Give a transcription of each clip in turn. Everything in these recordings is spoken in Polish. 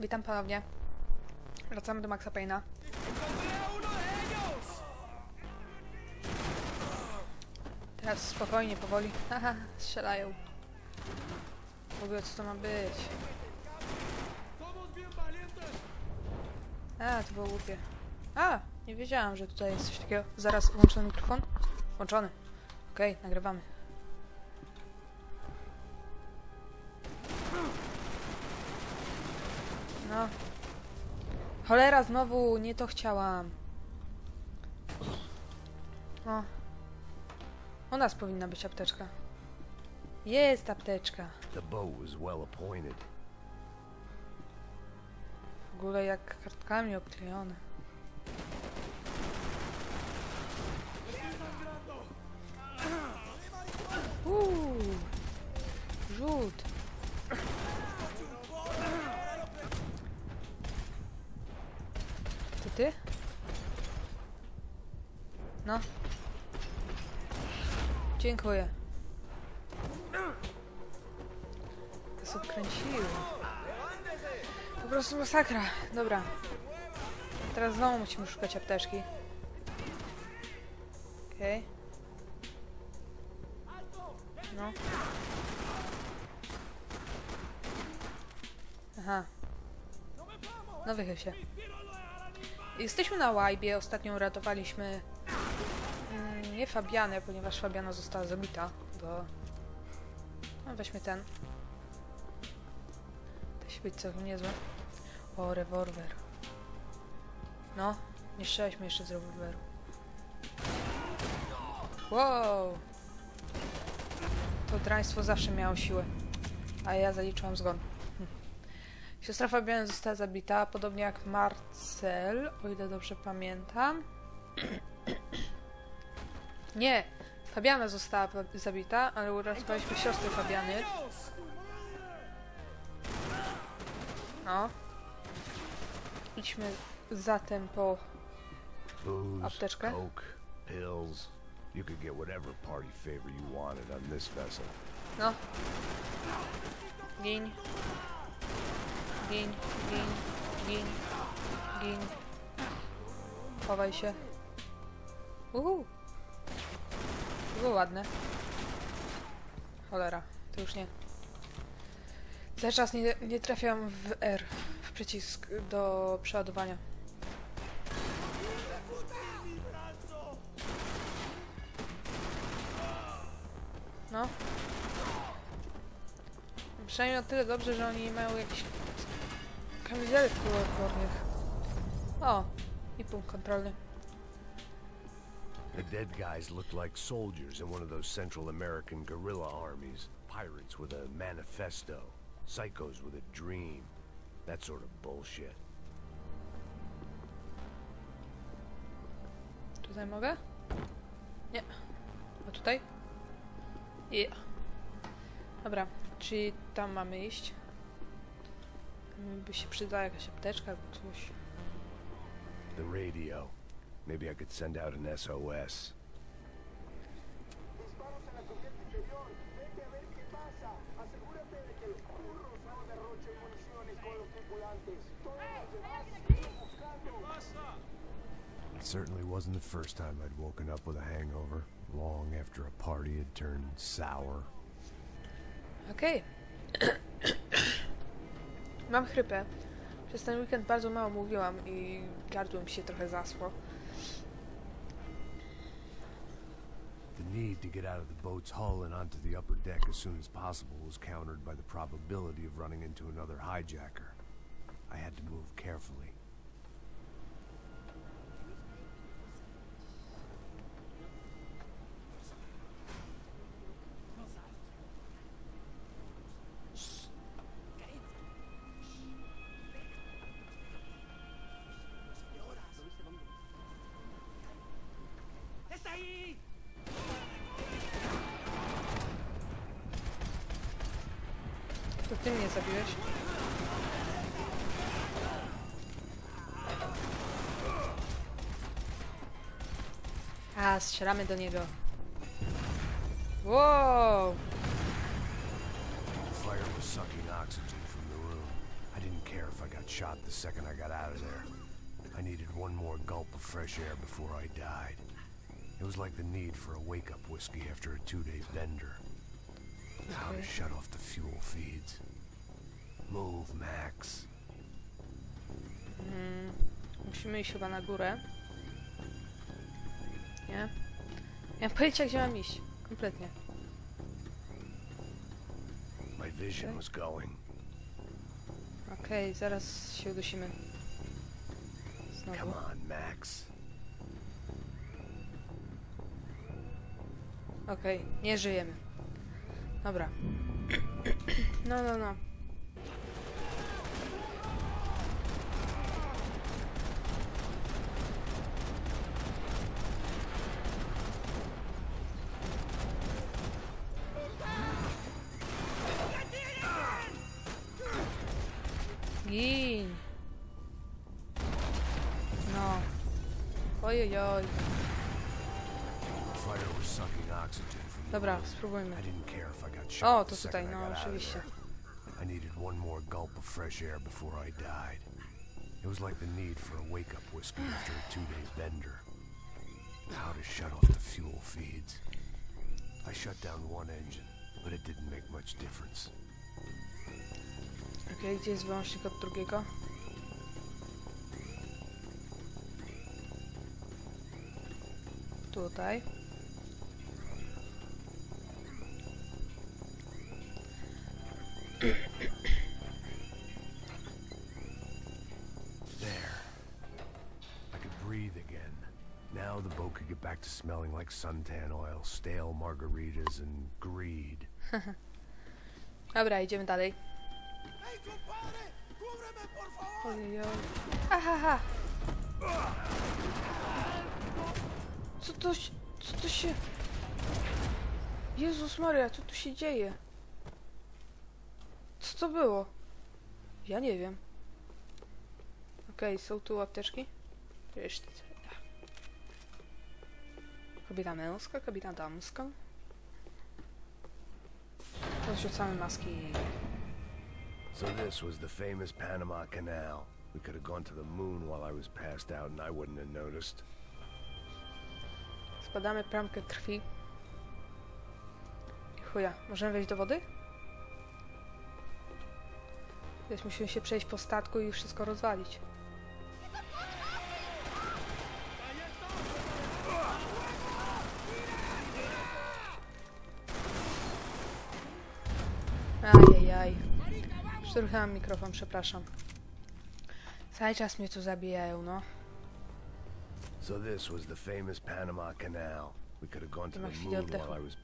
Witam ponownie. Wracamy do Maxa Payne'a. Teraz spokojnie, powoli. Haha, strzelają. W ogóle co to ma być? A, to było głupie. A, nie wiedziałam, że tutaj jest coś takiego. Zaraz, włączony mikrofon? Włączony. Okej, nagrywamy. No. Cholera, znowu, nie to chciałam. O. U nas powinna być apteczka. Jest apteczka. The bow was well appointed. W ogóle jak kartkami obklejone. Uuu, rzut. To ty? No. Dziękuję. To się odkręciło. Po prostu masakra. Dobra. Teraz znowu musimy szukać apteczki. Okej. No. Aha. No wychyl się. Jesteśmy na łajbie. Ostatnio uratowaliśmy mm, nie Fabianę, ponieważ Fabiana została zabita, bo... No weźmy ten. To się być całkiem niezłe. O, rewolwer. No, nie strzelaliśmy jeszcze z rewolweru. Wow! To draństwo zawsze miało siłę. A ja zaliczyłam zgon. Hm. Siostra Fabiana została zabita, podobnie jak Marcel, o ile dobrze pamiętam. Nie! Fabiana została zabita, ale uratowaliśmy siostrę Fabiany. No. Idźmy zatem po... Apteczkę? pills. You could get whatever party favor you wanted on this vessel. No. Gin. Gin, gin, gin, gin. Chowaj się. Uhu. Było ładne. Cholera, to już nie. Cały czas nie, nie trafiam w R, w przycisk do przeładowania. No. Przynajmniej o tyle dobrze, że oni mają jakieś kamizelek kuloodpornych. O, i punkt kontrolny. The dead guys looked like soldiers in one of those Central American guerrilla armies. Pirates with a manifesto. Psychos with a dream. That sort of bullshit. Tutaj mogę? Nie. A tutaj? Nie. Dobra, czyli tam mamy iść. Mi by się przydała jakaś apteczka albo coś. The radio. Maybe I could send out an SOS. It certainly wasn't the first time I'd woken up with a hangover, long after a party had turned sour. Okej. Okay. Mam chrypę. Przez ten weekend bardzo mało mówiłam i gardłem się trochę zasło. Need to get out of the boat's hull and onto the upper deck as soon as possible was countered by the probability of running into another hijacker. I had to move carefully. Ty mnie zabiłeś. A, strzelamy do niego. Wow! The fire was sucking oxygen from the room. I didn't care if I got shot the second I got out of there. I needed one more gulp of fresh air before I died. It was like the need for a wake-up whiskey after a two-day bender. How to shut off the fuel feeds. Move, Max. Mm, musimy iść chyba na górę. Nie? Nie mam pojęcia, gdzie mam iść. Kompletnie. My vision was going. Okej, zaraz się udusimy. Come Znowu. on, Max. Okej, nie żyjemy. Dobra. No, no, no. Dobra, spróbujmy. I didn't care if I got O, shot to tutaj, I no got out of oczywiście. I needed one more gulp of fresh air before I died. It was like the need for a wake-up whiskey after a two-day bender. How to shut off the fuel feeds. I shut down one engine, but it didn't make much difference. Okej, gdzie jest wyłącznik od drugiego? Tutaj. There. I could breathe again. Now the boat could get back to smelling like suntan oil, stale margaritas, and greed. Dobra, idziemy dalej. ¡Hey, compadre! ¡Cúbreme, por favor! Ojojoj. Ahaha! Co to. Co to się... Jezus Maria, co tu się dzieje? Co to było? Ja nie wiem. Okej, są tu apteczki? Jeszcze. Kobieta męska, kobieta damska. Podrzucamy maski. So this was the famous Panama Canal. We could have gone to the moon while I was passed out and I wouldn't have noticed. Składamy pramkę krwi. I chuja, możemy wejść do wody? Więc musimy się przejść po statku i wszystko rozwalić. Ajajaj. Szturchałam mikrofon, przepraszam. Cały czas mnie tu zabijają, no. So this was the famous Panama Canal. We could have gone to the moon while I was.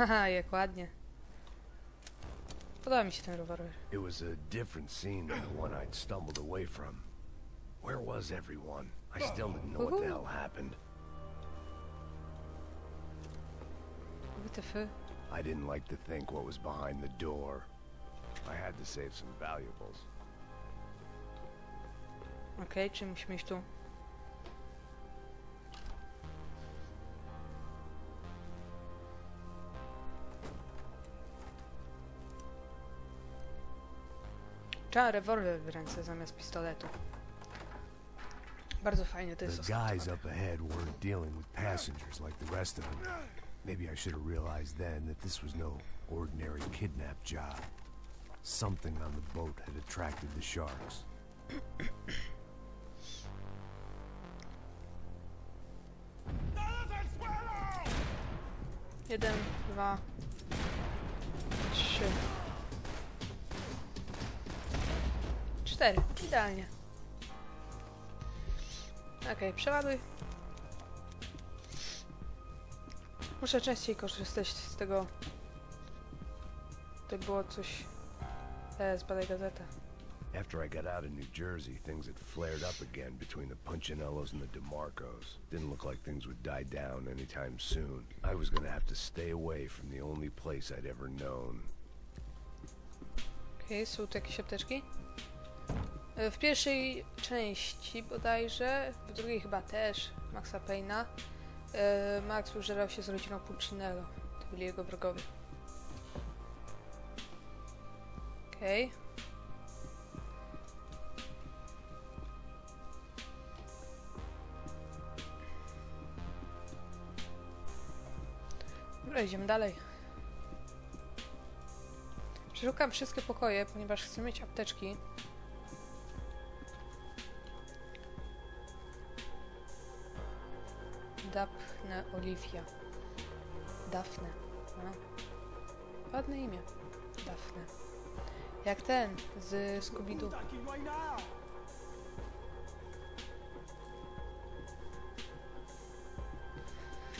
Haha, jak ładnie. Podoba mi się ten rewolwer. It was a different scene than the one I'd stumbled away from. Where was everyone? I still didn't know what the hell happened. WTF? I didn't like to think what was behind the door. I had to save some valuables. Okay, czy musimy iść tu? Trzeba rewolwer w ręce zamiast pistoletu. Bardzo fajnie to jest The guys up ahead weren't dealing with passengers like the rest of them. Maybe I should have realized then that this was no ordinary kidnap job. Something on the boat had attracted the sharks. ¡Todos al suelo! Jeden, dwa, trzy. Cztery. Idealnie. Okej, przeładuj. Muszę częściej korzystać z tego. To było coś. E, zbadaj gazetę. After I got out of New Jersey, things had flared up again between the Punchinellos and the DeMarcos. Didn't look like things would die down anytime soon. I was gonna have to stay away from the only place I'd ever known. Okej, są tu jakieś apteczki? E, W pierwszej części bodajże, w drugiej chyba też, Maxa Payna, e, Max użerał się z rodziną Pulcinello. To byli jego wrogowie. Okej. Dobra, idziemy dalej. Przeszukam wszystkie pokoje, ponieważ chcę mieć apteczki. Daphne Olivia. No. Ładne imię. Daphne. Jak ten z Scooby-Doo.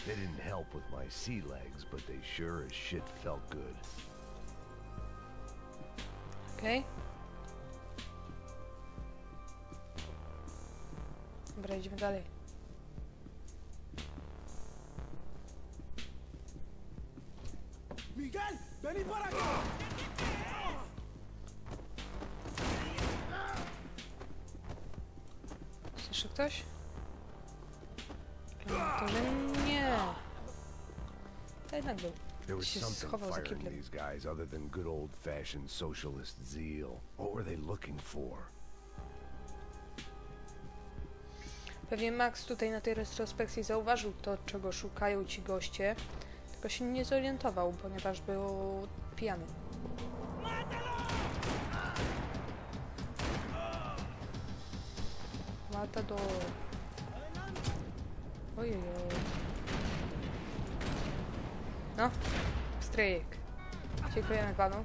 They didn't help with my sea legs, but they sure as shit felt good. Okej. Dobra, idziemy dalej. Para acá. Słyszy ktoś? No, to, że nie. To jednak był. There was something firing these guys other than good old-fashioned socialist zeal. What were they looking for? Pewnie Max tutaj na tej retrospekcji zauważył to, czego szukają ci goście, tylko się nie zorientował, ponieważ był pijany. Matador. Ojej. No, stryjek. Dziękujemy panu.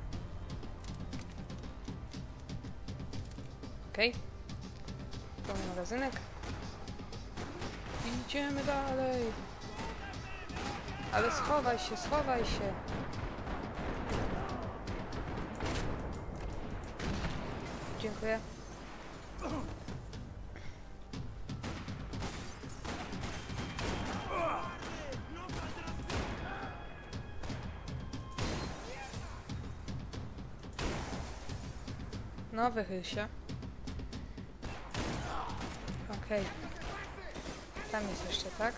Okej. Okay. Pełny magazynek. Idziemy dalej. Ale schowaj się, schowaj się. Dziękuję. No, wychyl się. Okej. Tam jest jeszcze, tak?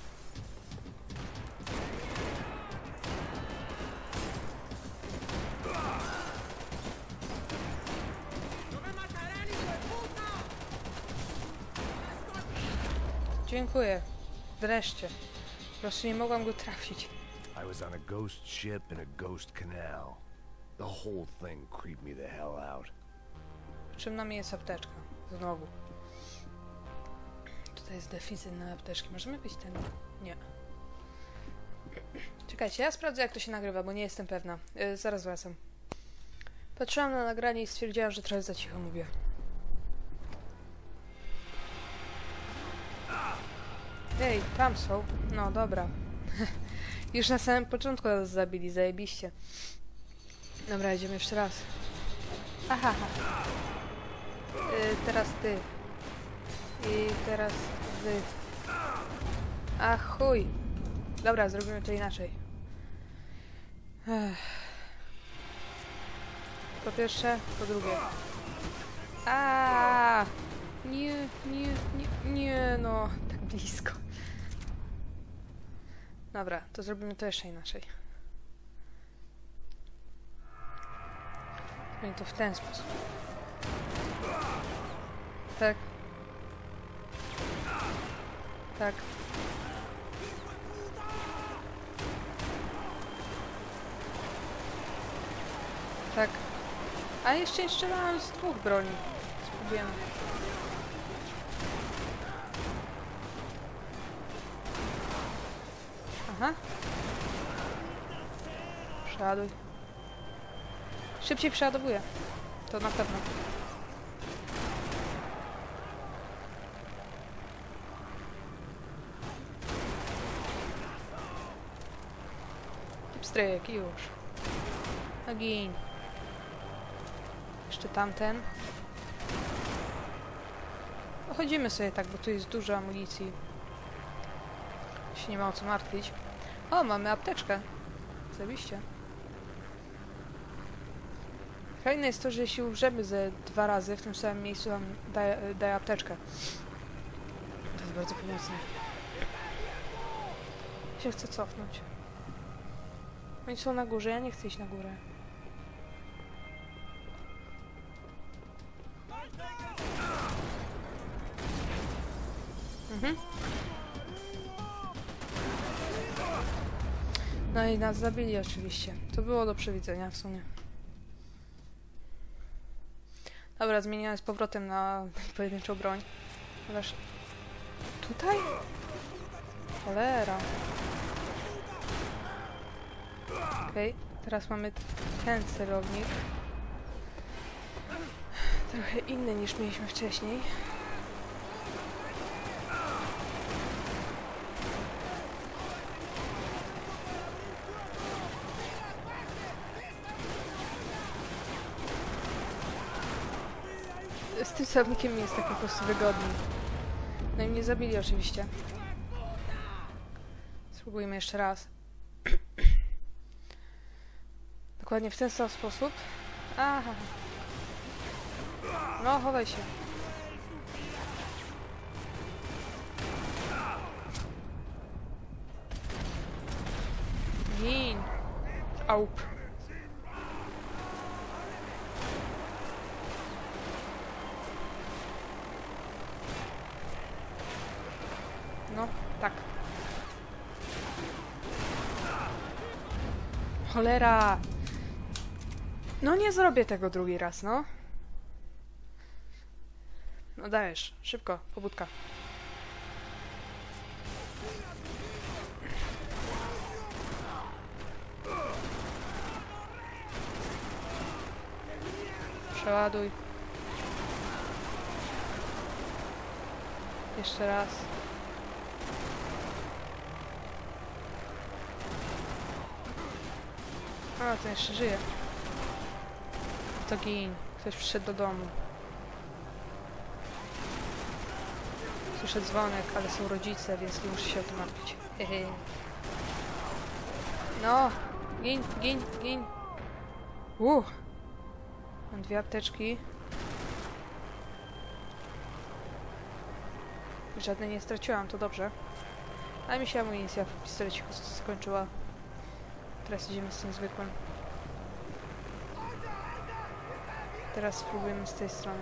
Dziękuję. Wreszcie. Po prostu nie mogłam go trafić. I was on a ghost ship in a ghost canal. The whole thing creeped me the hell out. Czym na mnie jest apteczka? Znowu. Tutaj jest deficyt na apteczki. Możemy być ten? Nie. Czekajcie, ja sprawdzę jak to się nagrywa, bo nie jestem pewna. Yy, zaraz wracam. Patrzyłam na nagranie i stwierdziłam, że trochę za cicho mówię. Ej, tam są. No, dobra. Już na samym początku nas zabili, zajebiście. Dobra, idziemy jeszcze raz. Aha, aha. Y, teraz ty. I teraz wy. A chuj. Dobra, zrobimy to inaczej. Ech. Po pierwsze, po drugie. A Nie, nie, nie, nie, no, tak blisko. Dobra, to zrobimy to jeszcze inaczej. Zrobimy to w ten sposób. Tak. Tak. Tak. A jeszcze nie strzelałam z dwóch broni. Spróbujemy. Aha. Przeładuj. Szybciej przeładowuję. To na pewno. Pstryk, już. Agin. Jeszcze tamten. Chodzimy sobie tak, bo tu jest dużo amunicji. Się nie ma o co martwić. O, mamy apteczkę. Zajebiście. Fajne jest to, że jeśli umrzemy ze dwa razy w tym samym miejscu, nam daje, daje apteczkę. To jest bardzo pomocne. Ja się chcę cofnąć. Oni są na górze, ja nie chcę iść na górę. Mhm. No i nas zabili oczywiście. To było do przewidzenia w sumie. Dobra, zmieniamy z powrotem na pojedynczą broń. Ponieważ... Tutaj? Cholera. Okej, teraz mamy ten celownik. Trochę inny niż mieliśmy wcześniej. Tym celownikiem jest tak po prostu wygodnie. No i mnie zabili oczywiście. Spróbujmy jeszcze raz. Dokładnie w ten sam sposób. Aha. No, chowaj się. Gin. Aup. No, tak. Cholera! No nie zrobię tego drugi raz, no. No dajesz, szybko, pobudka. Przeładuj. Jeszcze raz. A, to jeszcze żyje. To gin. Ktoś przyszedł do domu. Słyszę dzwonek, ale są rodzice, więc nie muszę się o to martwić. Hehe. No! Gin, gin, gin! Uh! Mam dwie apteczki. Żadnej nie straciłam, to dobrze. Ale mi się amunicja w pistoleciku skończyła. Teraz idziemy z tym zwykłym. Teraz spróbujemy z tej strony.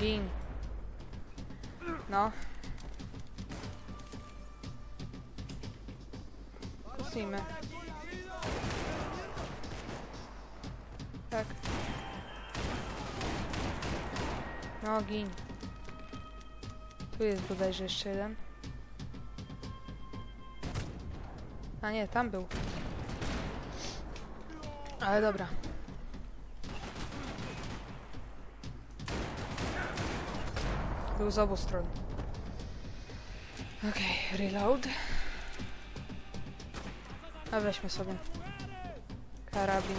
Gin. No. Kusnijmy. Tak. No, gin. Tu jest bodajże jeszcze jeden. A nie, tam był. Ale dobra. Był z obu stron. Okej, reload. A weźmy sobie. Karabin.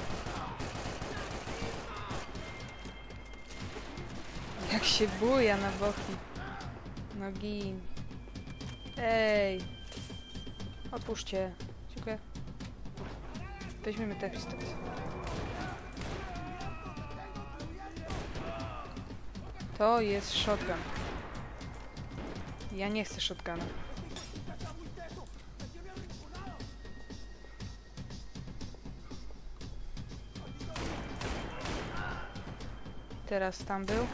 Jak się buja na boki. No gin. Ej. Otwórzcie. Dziękuję. Weźmiemy ten pistolet. To jest shotgun. Ja nie chcę shotguna. Teraz tam był.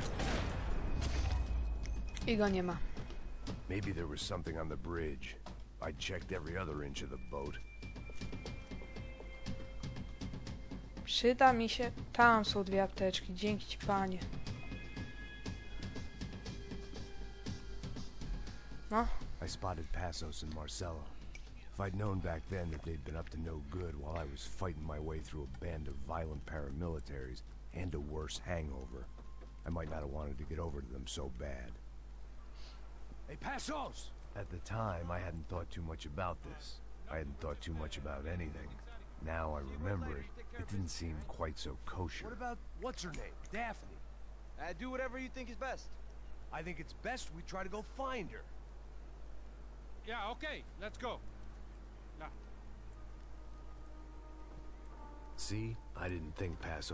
I go nie ma. Maybe there was something on the bridge. I checked every other inch of the boat. Przyda mi się... Tam są dwie apteczki. Dzięki ci, panie. No, I spotted Passos and Marcelo. If I'd known back then that they'd been up to no good while I was fighting my way through a band of violent paramilitaries and a worse hangover, I might not have wanted to get over to them so bad. Hey, Passos! At the time, I hadn't thought too much about this. I hadn't thought too much about anything. Now I remember it. It didn't seem quite so kosher. What about what's her name? Daphne. Uh, do whatever you think is best. I think it's best we try to go find her. Yeah, okay, let's go. See? I didn't think Paso